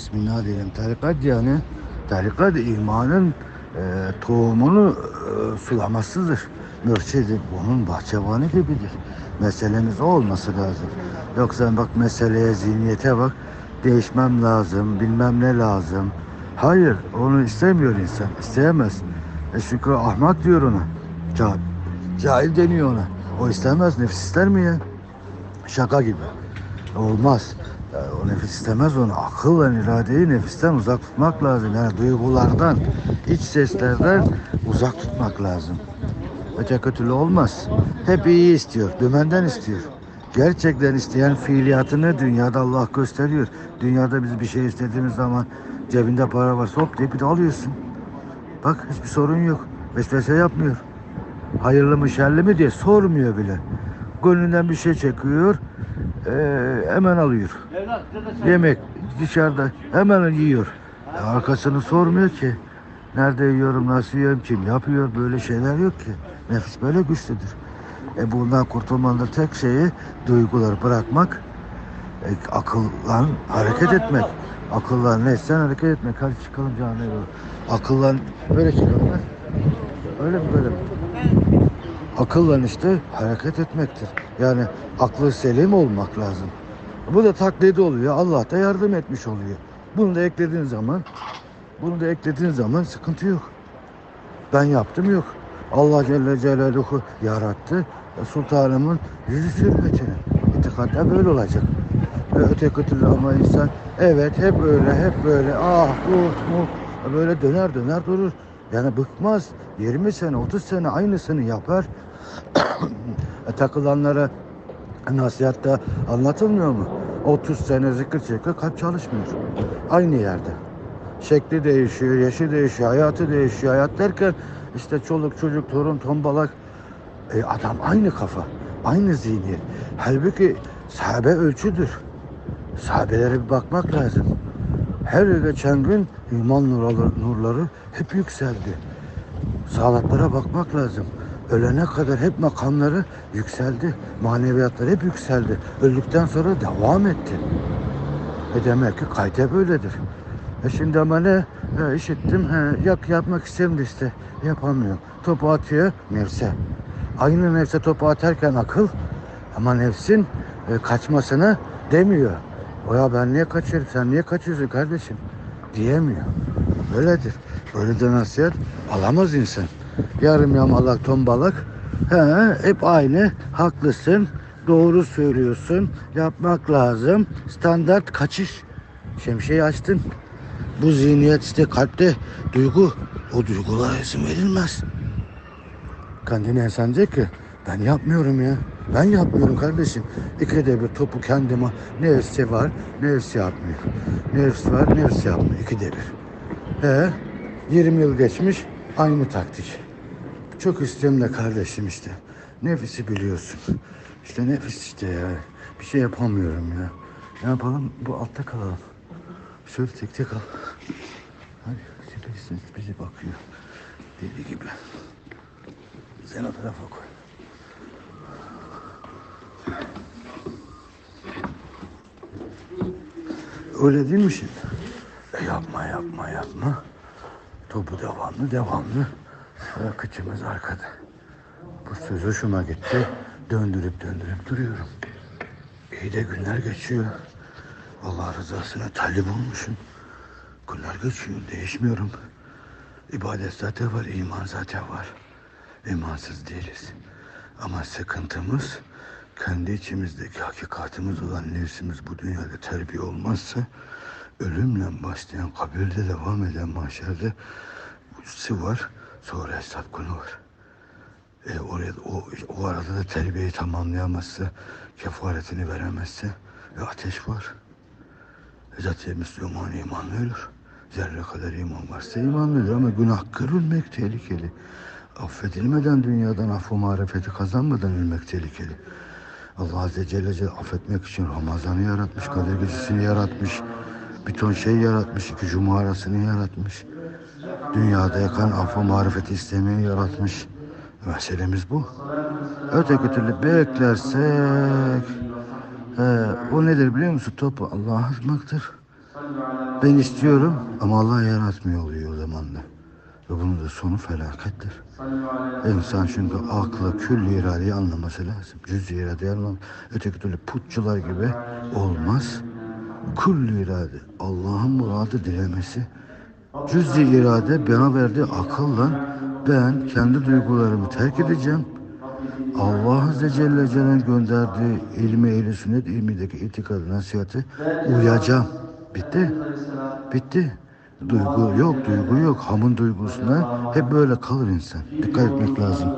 Bismillah diyelim. Tarikat yani tarikat imanın e, tohumunu e, sulamasıdır. Mürşidi bunun bahçıvanı gibidir. Meselemiz o olması lazım. Yoksa bak meseleye, zihniyete bak. Değişmem lazım, bilmem ne lazım. Hayır, onu istemiyor insan. isteyemez. E çünkü ahmak diyor ona. Cahil, cahil deniyor ona. O istemez. Nefis ister mi ya? Şaka gibi. Olmaz. Yani o nefis istemez onu. Akıl ve iradeyi nefisten uzak tutmak lazım. Yani duygulardan, iç seslerden uzak tutmak lazım. Öteki türlü olmaz. Hep iyi istiyor. Dümenden istiyor. Gerçekten isteyen fiiliyatını dünyada Allah gösteriyor. Dünyada biz bir şey istediğimiz zaman cebinde para varsa hop diye bir de alıyorsun. Bak hiçbir sorun yok. Vesvese yapmıyor. Hayırlı mı şerli mi diye sormuyor bile. Gönlünden bir şey çekiyor. Eee, hemen alıyor. Yemek dışarıda hemen yiyor. E, arkasını sormuyor ki. Nerede yiyorum, nasıl yiyorum, kim yapıyor böyle şeyler yok ki. Nefis böyle güçlüdür. E bundan kurtulmanın tek şeyi duyguları bırakmak, e, akılla hareket etmek. Akılla neysen hareket etmek. Hadi çıkalım canım. Akılla böyle çıkalım. Öyle mi böyle mi? Akılla işte hareket etmektir. Yani aklı selim olmak lazım. Bu da taklidi oluyor. Allah da yardım etmiş oluyor. Bunu da eklediğin zaman bunu da eklediğin zaman sıkıntı yok. Ben yaptım yok. Allah Celle Celaluhu yarattı. Sultanımın yüzü hürmetine. İtikatta böyle olacak. Öteki türlü ama insan evet hep öyle hep böyle ah bu mu böyle döner döner durur. Yani bıkmaz. 20 sene 30 sene aynısını yapar. E, takılanlara nasihatta anlatılmıyor mu? 30 sene zikir çekiyor kalp çalışmıyor. Aynı yerde. Şekli değişiyor, yaşı değişiyor, hayatı değişiyor. Hayat derken işte çoluk çocuk, torun, tombalak. E, adam aynı kafa, aynı zihniyet. Halbuki sahabe ölçüdür. Sahabelere bir bakmak lazım. Her geçen gün iman nurları, nurları hep yükseldi. Sağlatlara bakmak lazım. Ölene kadar hep makamları yükseldi. Maneviyatları hep yükseldi. Öldükten sonra devam etti. E demek ki kayda böyledir. E şimdi ama ne? E, işittim. He, yak yapmak istedim işte. Yapamıyor. Topu atıyor nefse. Aynı nefse topu atarken akıl ama nefsin e, kaçmasını demiyor. O ya ben niye kaçıyorum? Sen niye kaçıyorsun kardeşim? Diyemiyor. Böyledir. Böyle de nasihat alamaz insan. Yarım yamalak tombalak. He, hep aynı. Haklısın. Doğru söylüyorsun. Yapmak lazım. Standart kaçış. Şemsiyeyi açtın. Bu zihniyet işte kalpte duygu. O duygulara izin verilmez. Kendine insan diyecek ki ben yapmıyorum ya. Ben yapmıyorum kardeşim. İkide bir topu kendime nefsi var, nefsi yapmıyor. Nefsi var, nefsi yapmıyor. İkide bir. He, 20 yıl geçmiş aynı taktik. Çok istiyorum kardeşim işte. Nefisi biliyorsun. İşte nefis işte ya. Bir şey yapamıyorum ya. Ne yapalım? Bu altta kalalım. Şöyle tek tek al. Hadi tepesiniz bizi bakıyor. Deli gibi. Sen o tarafa koy. Öyle değil mi şimdi? E yapma yapma yapma. Topu devamlı devamlı. Kıçımız arkada. Bu söz hoşuma gitti. Döndürüp döndürüp duruyorum. İyi de günler geçiyor. Allah rızasına talip olmuşum. Günler geçiyor, değişmiyorum. İbadet zaten var, iman zaten var. İmansız değiliz. Ama sıkıntımız kendi içimizdeki hakikatimiz olan nefsimiz bu dünyada terbiye olmazsa ölümle başlayan kabirde devam eden mahşerde var sonra hesap günü var. E oraya o, o arada da terbiyeyi tamamlayamazsa kefaretini veremezse e ateş var. E zaten Müslüman imanlı ölür. Zerre kadar iman varsa imanlı ölür ama günahkar ölmek tehlikeli. Affedilmeden dünyadan affı marifeti kazanmadan ölmek tehlikeli. Allah Azze Celle Celle affetmek için Ramazan'ı yaratmış, Kadir Gecesi'ni yaratmış, bir ton şey yaratmış, iki cuma arasını yaratmış. Dünyada yakan affı marifeti istemeyi yaratmış. Meselemiz bu. Öteki türlü beklersek, he, o nedir biliyor musun? Topu Allah'a atmaktır. Ben istiyorum ama Allah yaratmıyor oluyor o zaman da. Ve bunun da sonu felakettir. İnsan çünkü aklı, külli iradeyi anlaması lazım. Cüz iradeyi anlaması. Öteki türlü putçular gibi olmaz. Külli irade, Allah'ın muradı dilemesi. Cüz-i irade bana verdiği akılla ben kendi duygularımı terk edeceğim. Allah Azze Celle Celle'nin gönderdiği ilmi, ehli sünnet ilmindeki itikadı, nasihati uyacağım. Bitti. Bitti. Duygu yok, duygu yok. Hamın duygusuna hep böyle kalır insan. Dikkat etmek lazım.